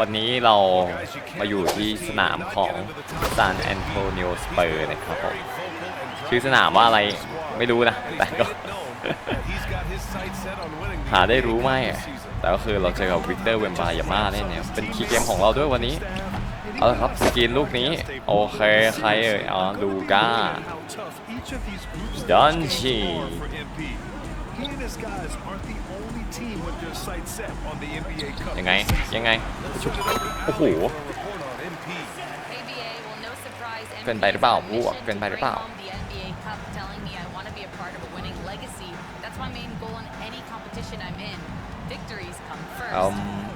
วันนี้เรามาอยู่ที่สนามของซานแอนโตนิโอสเปอร์นะครับผมชื่อสนามว่าอะไรไม่รู้นะแต่ก็หาได้รู้ไหมแต่ก็คือเราเจอกับวิกเตอร์เวมบายาม่าเนี่ยเป็นคีย์เกมของเราด้วยวันนี้เอาละครับสกินลูกนี้โอเคใครเอ่ยอ๋อลูก้าดันชียังไงยังไงชุบโอ้โหเป็นไปหรือเปล่าบวกเป็นไปหรือเปล่าเอ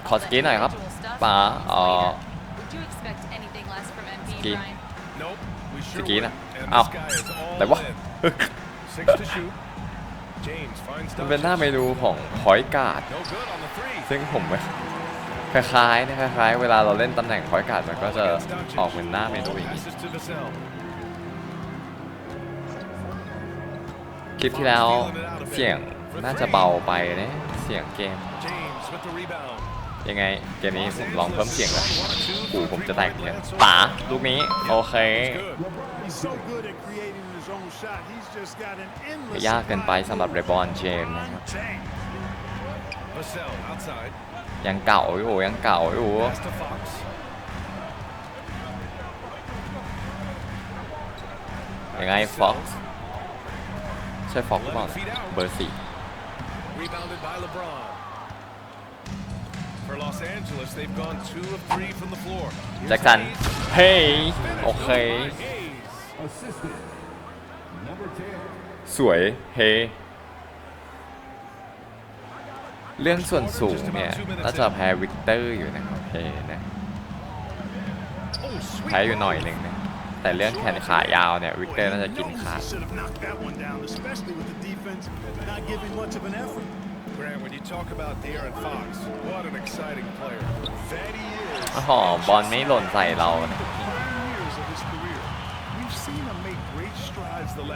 ขอสกีหน่อยครับ ป๋าเออสกีสกีนะเอาไหนไวะมันเป็นหน้าเมนูของพอยการ์ดซึ่งผมคล้ายๆนะคล้ายๆ เวลาเราเล่นตำแหน่งพอยการ์ดมันก็จะออกเป็นหน้าเมนูองีกคลิปที่แล้วเสียงน่าจะเบาไปนะเสียงเกม ยังไงเกมนี้ผมลองเพิ่มเสียงแล้ปู่ผมจะแตกเนี่ยป๋าลูกนี้โอเคยากเกินไปสำหรับเรบอนเจมนะครับยังเก่าอยู่ยังเก่าอยู่ยังไงฟ็อกใช่ฟ็อกหรือเปล่าเบอร์สี่ For Los Angeles, they've gone two of three from the floor. Jackson. Hey. Okay. Assisted. สวยเฮ เรื่องส่วนสูงเนี่ยน่าจะแพ้วิกเตอร์อยู่นะครับเฮนะแพ้อยู่หน่อยหนึ่งนะแต่เรื่องแขนขายาวเนี่ยวิกเตอร์น่าจะกินขาดอ๋อบอลไม่หล่นใส่เรานะ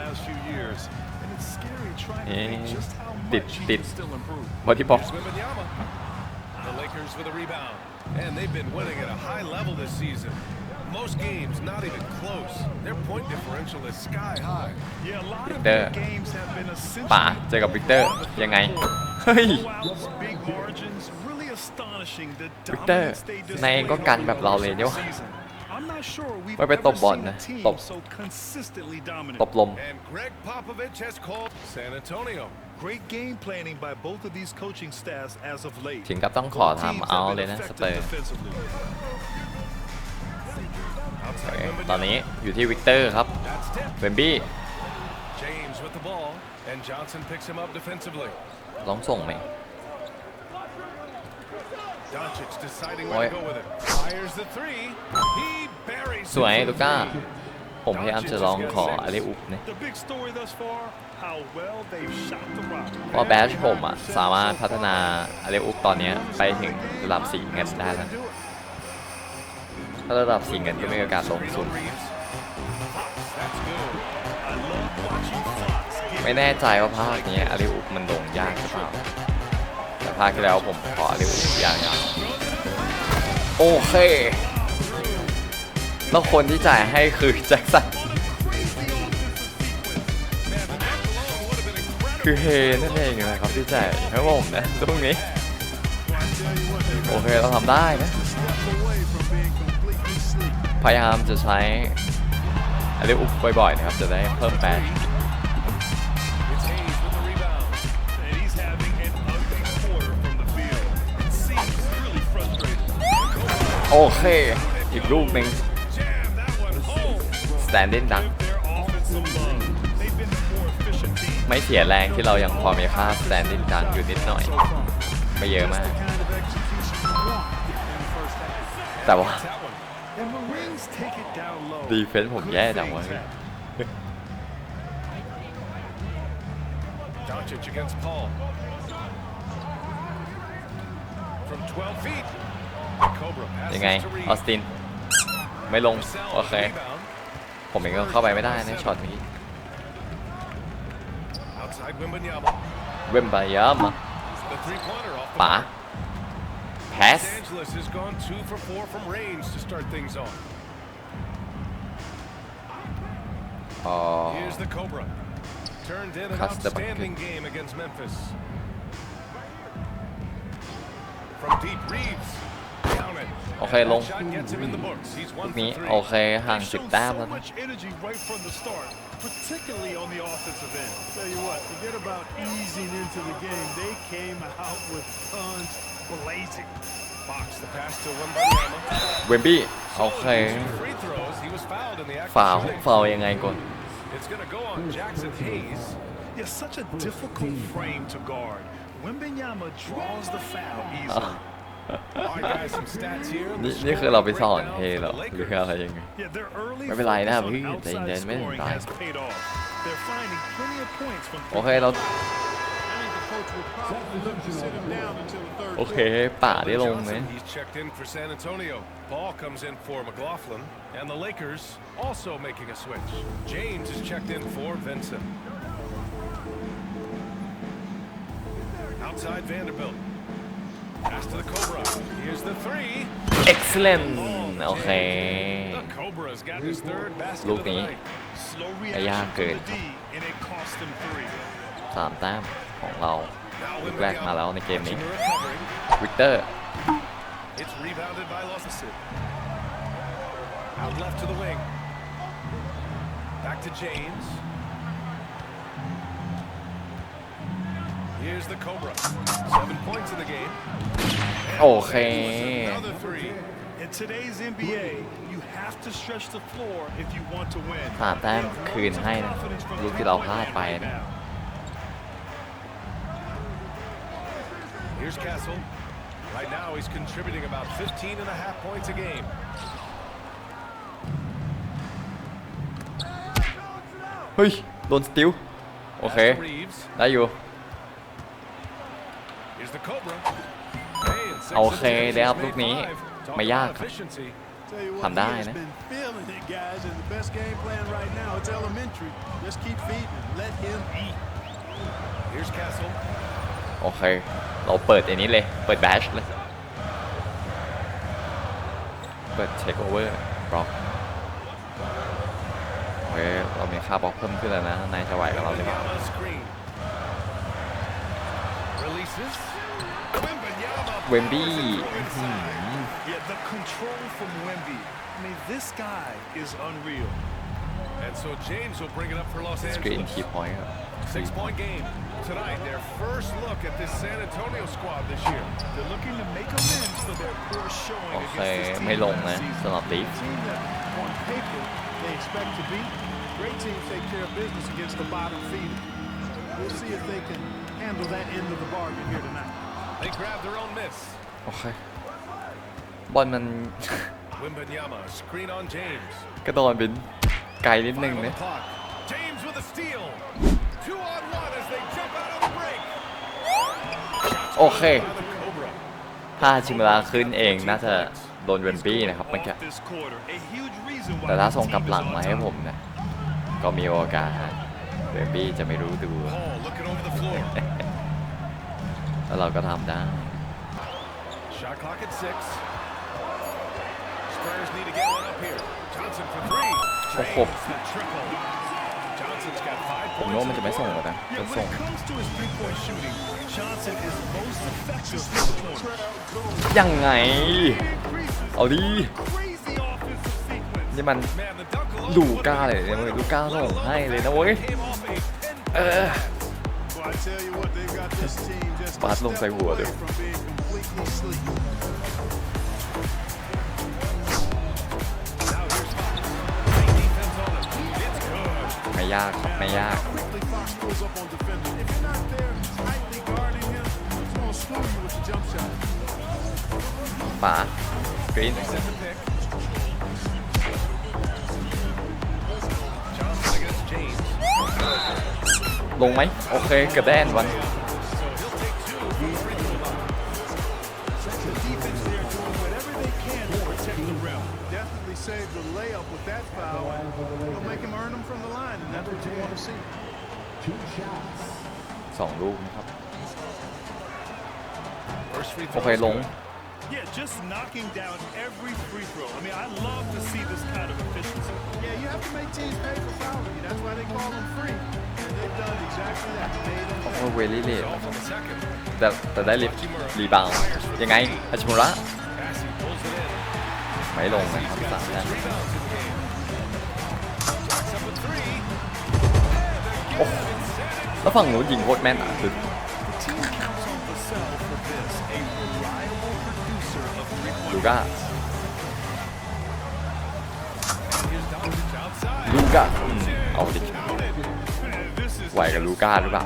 นี่ติดติดบอดี้บ็อกซ์ The Lakers with a rebound. And they've been winning at a high level this season. Most games, not even close. Their point differential is sky high. Yeah, a lot of their games have been essentially... ป่าเจอกับวิกเตอร์ยังไงเฮ้ยวิกเตอร์นายเองก็กันแบบเราเลยเนี่ยวะไม่ไปตบบอลนะตบตบลม ถึงกับต้องขอทำเอาเลยนะสเตอร์ตอนนี้อยู่ที่วิกเตอร์ครับเฟมบี้ลองส่งไหมโอ้ยสวยลูก้า ผมพยายามจะลองขออะไรอุบเนี่ยพอแบชผมอะสามารถพัฒนาอะไรอุบตอนนี้ไปถึงระดับสีเงินได้แล้วถ้าระดับสีเงินก็ไม่มีโอกาสลงสุด ไม่แน่ใจว่าภาคนี้อะไรอุบมันลงยากหรือเปล่าภาคที่แล้วผมขอรีวิวอกอย่างนโอเค แล้วคนที่จ่ายให้คือแจ็คสันคือเฮนั่นเองนะครับที่จ่ายให้ผมนะตรงนี้ โอเคเราทำได้นะพยายามจะใช้อะไรอุบบ่อยๆนะครับจะได้เพิ่มแปดโอเคอีกลูกหนึ่งสแตนดิ้งดังไม่เสียแรงที่เรายังพอมีค่าสแตนดิ้งดังอยู่นิดหน่อยไม่เยอะมากแต่ว่าดีเฟนส์ผมแย่จังวะ d From 12 feet. ยังไงออสตินไม่ลงโอเคผมเองก็เข้าไปไม่ได้นะช็อตนี้เวมบายามป๋าแพสคัสเตอร์บัคเก็ตโอเคลงลูกนี้โอเคห่างสิบแต้มแล้วเวมบี้โอเคฝ่าฝ่ายังไงก่อนเนี่นี่คือเราไปสอนเฮหรอหรืออะไรยังไงไม่เป็นไรนะพี่แต่ยินเดนไม่ถึงตายโอเคเราโอเคป่าได้ลงไหมโ excellent โอเคลูกนี้จะยากเกินสามแต้มของเราลูกแรกมาแล้วในเกมนี้วิกเตอร์ Out left to the wing. Back to James. โอเค In today's NBA, you have to stretch the floor if you want to win. สามแต้มคืนให้นะลูกที่เราพลาดไปนะ ah, Here's Castle. Right now, he's contributing about 15 and a half points a game. Hui, โอเคเลยครับลูกนี้ไม่ยากครับทำได้นะโอเคเราเปิดอันนี้เลยเปิดแบชเลยเปิดเทคโอเวอร์บล็อกโอเคเรามีค่าบล็อกเพิ่มขึ้นแล้วนะนายจะไหวกับเราหรือเปล่า Mm-hmm. I mean, this guy is unreal. And so James will bring it up for Los Angeles. Great เวมบี้สกรีนคีย์พอยต์ครับ Six point game tonight. Their first look at this San Antonio squad this year. They're looking to make amends for their poor showing against this team last season. A team that on paper they expect to beat. Great teams take care of business against the bottom feeder. We'll see if they can handle that end of the bargain here tonight. โอเคบอลมันกระโดดบินไกลนิดนึงเนะโอเค ถ้าชิมลาขึ้นเองน่าจะโดนเวนบี้นะครับเมื่อกี้แต่ถ้าส่งกลับหลังมาให้ผมนะก็มีโอกาสเวนบี้จะไม่รู้ดูแล้วเรา ก็ทำได้โอ้โหผมโน้มมันจะไม่ส่งหรอนะจะส่งยัง ไง เอาดีนี่ มันดูก้าเลยเนี่ยดูก้าส่งให้เลย นะเว้ยเออปาร์ตลงใส่หัวเดี๋ยวไม่ยากไม่ยากป่ากรีนลงไหมโอเคกระแดนวันสองลูกนะครับโอเคลง Yeah, just knocking down every free throw. I mean, I love to see this kind of efficiency. Yeah, you have to make teams pay for fouling you. That's why they call them free. And they've done exactly that. Made them. โอ้เวลี่เลดแต่แต่ได้รีรีบาวยังไงอาชิมุระไม่ลงนะครับสามแต้มแล้วฝั่งหนูยิงโคตรแม่นอ่ะคือลูก้า ลูก้าเอาดิไหวกับลูก้าหรือเปล่า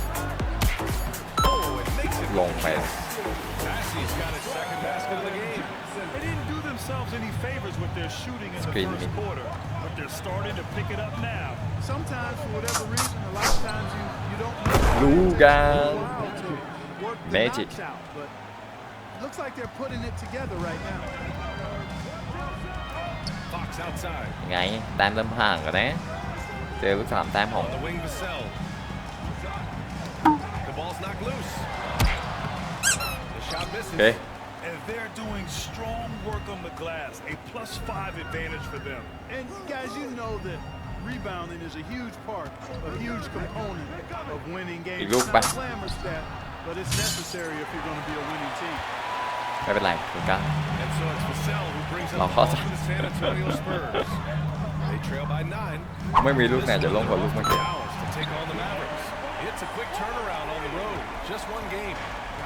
long pass. any favors with their shooting in the first quarter, but they're starting to pick it up now. Sometimes, for whatever reason, a lot of times you, you don't Lugan. Magic. out, but looks like they're putting it together right now. Fox outside. Okay. And they're doing strong work on the glass, a plus five advantage for them. And guys, you know that rebounding is a huge part, a huge component of winning games. It's not a glamour stat, but it's necessary if you're going to be a winning team. ไม่เป็นไรคุณก้าเราเข้าใจไม่มีลูกไหนจะลงกว่าลูกเมื่อกี้ It's a quick turnaround on the road. Just one game.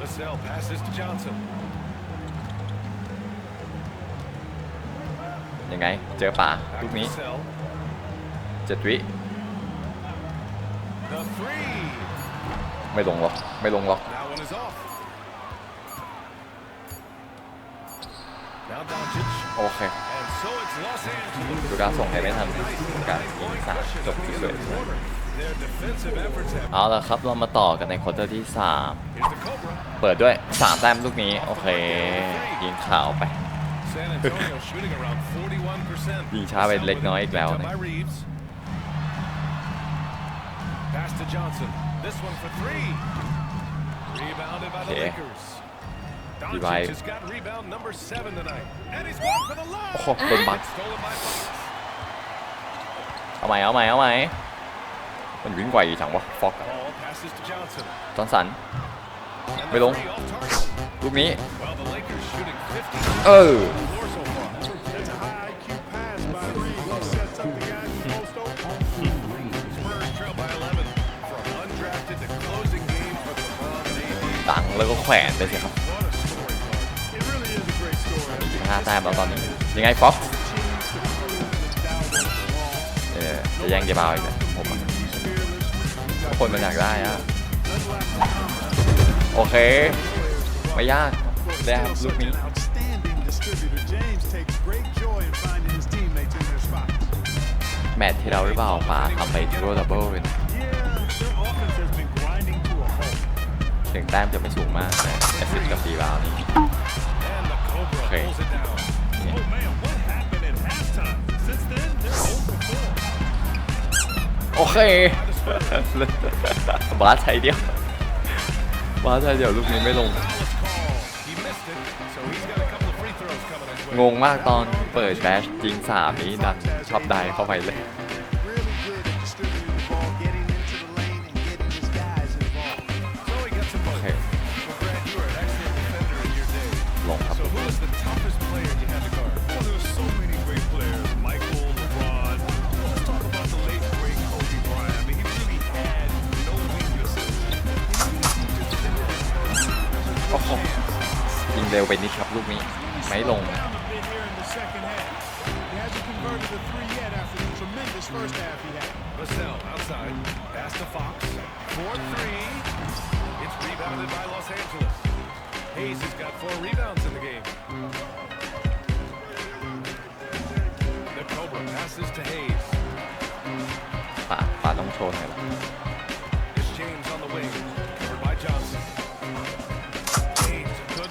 The cell passes to Johnson. ยังไง เจอป่าลูกนี้เจ็ดวิไม่ลงล็อกไม่ลงล็อกโอเคดูการส่งให้ไม่ทันการสาจบที่สวยเอาละครับเรามาต่อกันในควอเตอร์ที่ 3 เปิดด้วย3แต้มลูกนี้โอเค ยิงข่าวไปยิงช้าไปเล็กน้อยอีกแล้วนะดีไวโอ้โหโดนบัตรเอาใหม่เอาใหม่เอาใหม่มันวิ่งไวจังวะฟอกจอนสันไม่ลงลูกนี้ เออดังแล้วก็แขวนไปสิครับห้าแต้มแล้วตอนนี้ยังไงฟ็อกเจะแย่งเยบาวอีกแลมวผมคนมันอยากได้อะโอเคไม่ยากได้ครับลูกนี้แมทที่เราหรือเปล่ามาทำไปทริรเดับเบิลถึงแต้มจะไม่สูงมากนะแอสซิสกับดีบาวนี่โอเคโอเคบาสใช่เดียว บาสใช่เดียวลูกนี้ไม่ลง งงมากตอนเปิดแบชจริงสามนี้ดันชอบได้เข้าไป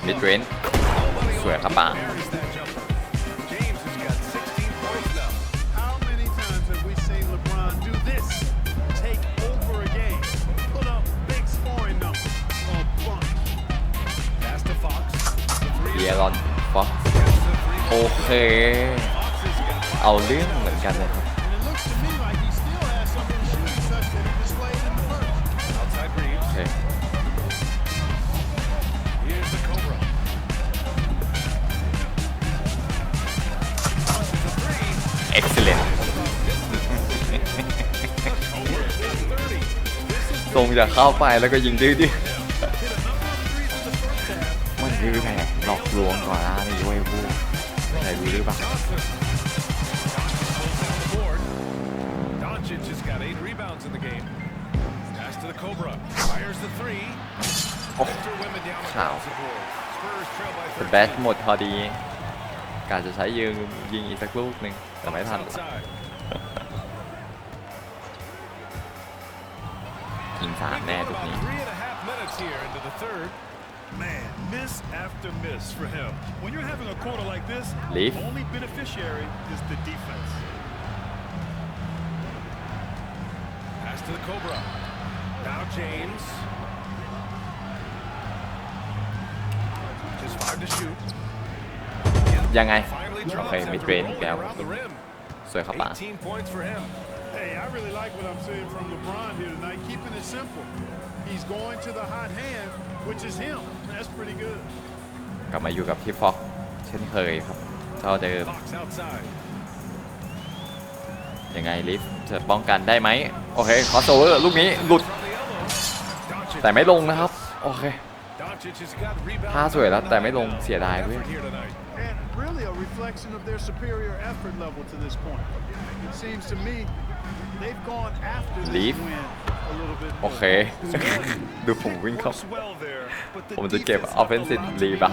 เิดเรนสวยครับป่าเยรอนฟ็อกโอเคเอาเรื่องเหมือนกันเลยครับจะเข้าไปแล้วก็ยิงดื้อๆมันดื้อแผลหลอกลวงก่อนน้นี้เว้ยบูใครดื้หรือเปล่าโอ้ข่าว The b หมดพอดี การจะใช้ยืงยิงอีกสักลูกหนึ่งแต่ไม่ทันยิงสามแน่ทุกนี้ Man, miss after miss for him. When you're having a quarter like this, Leaf. the only beneficiary is the defense. Pass to the Cobra. Now James. Just five to shoot. ยังไงโอเคมิดเรนอีกแล้วสวยครับป่า Hey, I really like what I'm seeing from LeBron here tonight, keeping it simple. He's going to the hot hand, which is him. That's pretty good. กลับมาอยู่กับพี่ฟ็อกเช่นเคยครับเท่าเดิมยังไงลิฟจะป้องกันได้ไหมโอเคคอสโอเวอร์ลูกนี้หลุดแต่ไม่ลงนะครับโอเคท่าสวยแล้วแต่ไม่ลงเสียดายด้วยเลีฟโอเคดูผมวิ่งเข้าผมจะเก็บออฟเฟนซีฟลีบะ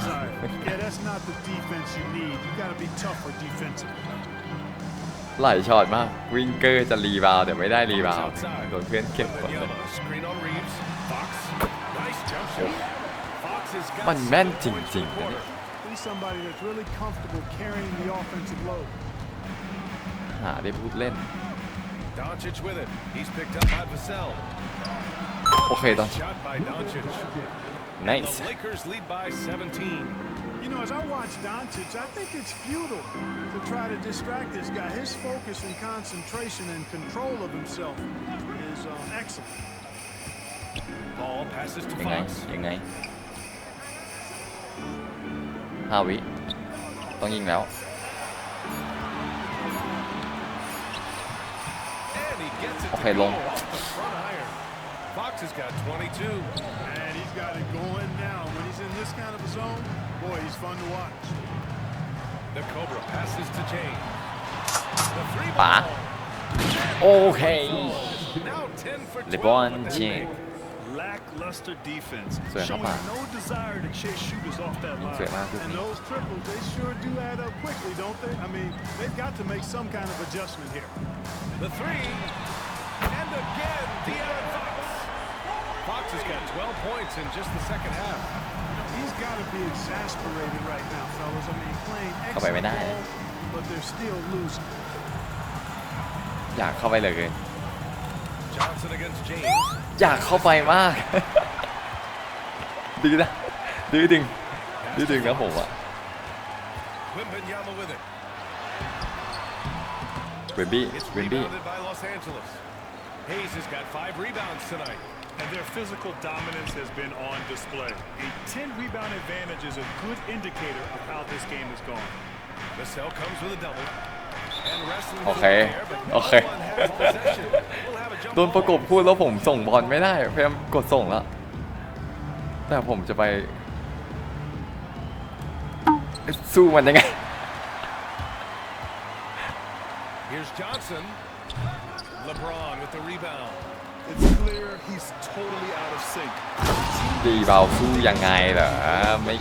หลายช็อตมากวิงเกอร์จะรีบาวแต่ไม่ได้รีบาวโดนเพื่อนเก็บหมดเลยมันแม่นจริงๆนะหาได้พูดเล่น Doncic with it. He's picked up by Vassell. Okay, then. Doncic. Nice. The Lakers lead by 17. You know, as I watch Doncic, I think it's futile to try to distract this guy. His focus and concentration and control of himself is uh, excellent. Ball passes to ยังไง Fox. ยังไงห้าวิต้องยิงแล้ว Okay, long. Fox has got 22. And he's got it going now. When he's in this kind of a zone, boy, he's fun to watch. The Cobra passes to James. The three ball. Okay. LeBron James. Lackluster defense, showing no desire to chase shooters off that line. And those triples, they sure do add up quickly, don't they? I mean, they've got to make some kind of adjustment here. The three. again, De'Aaron Fox. Fox has got 12 points in just the second half. He's got to be exasperated right now, fellas. I mean, playing excellent ball, but they're still losing. อยากเข้าไปเลยเ o h n อยากเข้าไปมากดีนะดีดึงดีดึงนะผมอะ Wimby, Wimby. i t Hayes has got five rebounds tonight, and their physical dominance has been on display. A 10-rebound advantage is a good indicator of how this game is going. Vassell comes with a double. โอเคโอเคโดนประกบพูดแล้วผมส่งบอลไม่ได้พยายามกดส่งแล้วแต่ผมจะไปสู้มันยังไง Here's Johnson ดีเบาสู้ยังไงเหรอไม่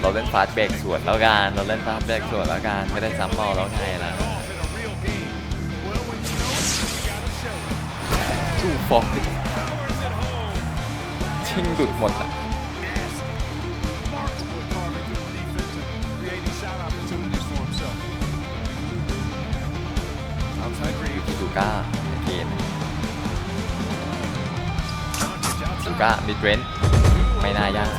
เราเล่นฟาสเบกส่วนแล้วกันเราเล่นฟาสเบกส่วนแล้วกันไม่ได้ซ้ำเอลแล้วไงล่ะสู้ฟอกชิงดุดหมดอ่ะก้าเกมซูก้ามิดเรนไม่น่ายาก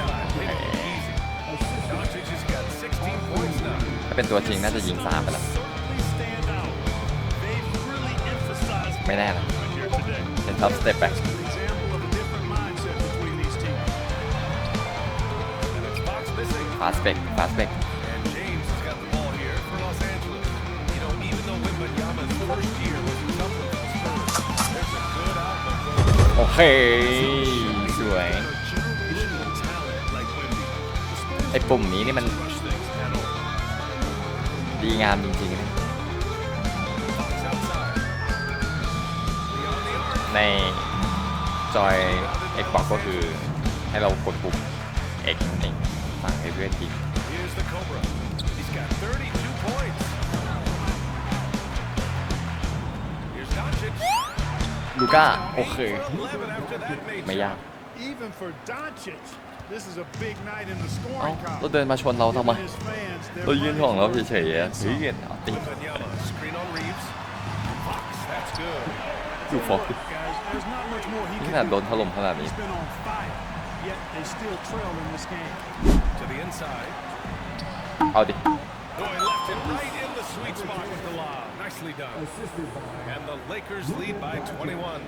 ถ้าเป็นตัวจริงน่าจะยิงสามไปแล้วไม่แน่นะเป็นท็อปสเต็ปแบ็กฟาสเบกฟาสเบกโอเคสวย ไอปุ่มนี้นี่มัน ดีงามจริงๆนะในจอย Xbox ก็คือให้เรากดปุ่ม X นึ่นงฝั่งให้เพื่อนยีงลูก้าโอเค ไม่ยากเอ้าเราเดินมาชนเราทำไมเรายืนห่องเราเฉยๆเฮ้ยเห็นเอาติดูฟอกนี่ขนาดโดนถล่มขนาดนี้เอาดิ Boy, left it right in the sweet spot with the lob. Nicely done. And the Lakers lead by 21.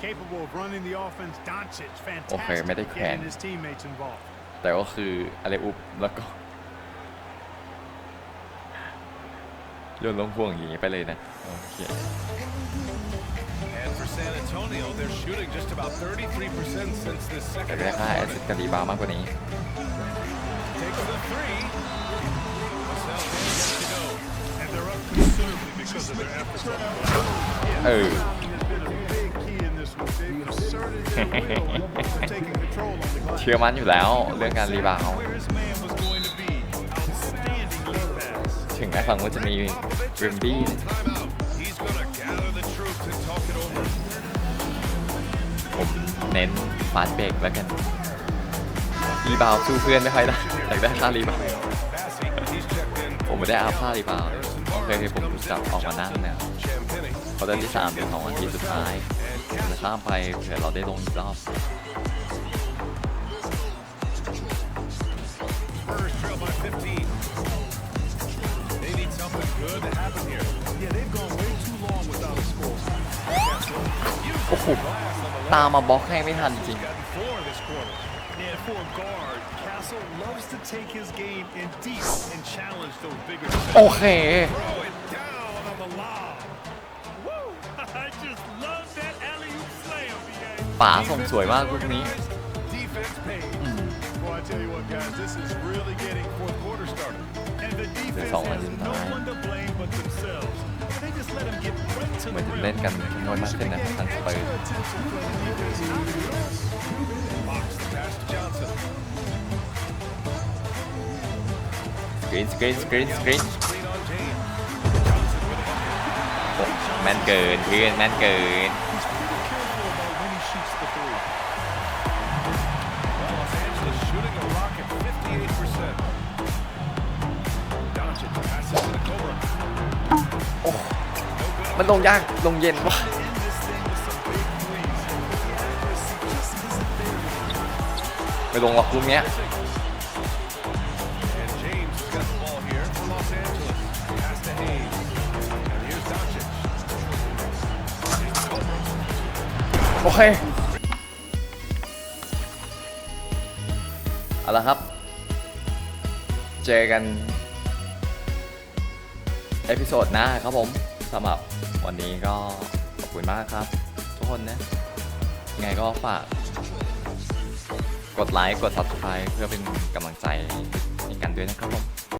Capable of running the offense, Doncic, fantastic getting his teammates involved. แต่ก็คืออะไรอุบแล้วก็โยนลงห่วงอย่างนี้ไปเลยนะโอเค er er for San Antonio, they're shooting just about 33% since this second เออเชื่อมั่นอยู่แล้วเรื่องการรีบาวถึงแม้ฝั่งว่าจะมีริมบี้ผมเน้นฟาสเบรกแล้วกัน รีบาวสู้เพื่อนไม่ค่อยได้แต่ได้ฆ่ารีบาวผมไม่ได้อาผ้ารีบาวเคยที่ผมจับออกมานั่งเนี่ยพอได้ที่สามเป็นของวันที่สุดท้ายจะข้ามไปเผื่อเราได้ลงอีกรอบโอ้โหตามมาบล็อกให้ไม่ทันจริง also loves to take his game in deep and challenge those bigger. Okay. Throw it down on the lob. Woo! I just love that alley oop slam. Defense hmm. Well, I tell you what, guys, this is really getting fourth quarter started, and the defense has no one to blame but themselves. กรีนสกรีนสกรีนสกรีนแม่นเกินเพื่อนแม่นเกินมันลงยากลงเย็นวะไม่ลงหรอกลูกเนี้ยเคเอาละครับ เจอกัน เอพิโซดหน้าครับผมสำหรับวันนี้ก็ขอบคุณมากครับ ทุกคนนะไงก็ฝากกดไลค์กด subscribe เพื่อเป็นกำลังใจในกันด้วยนะครับผม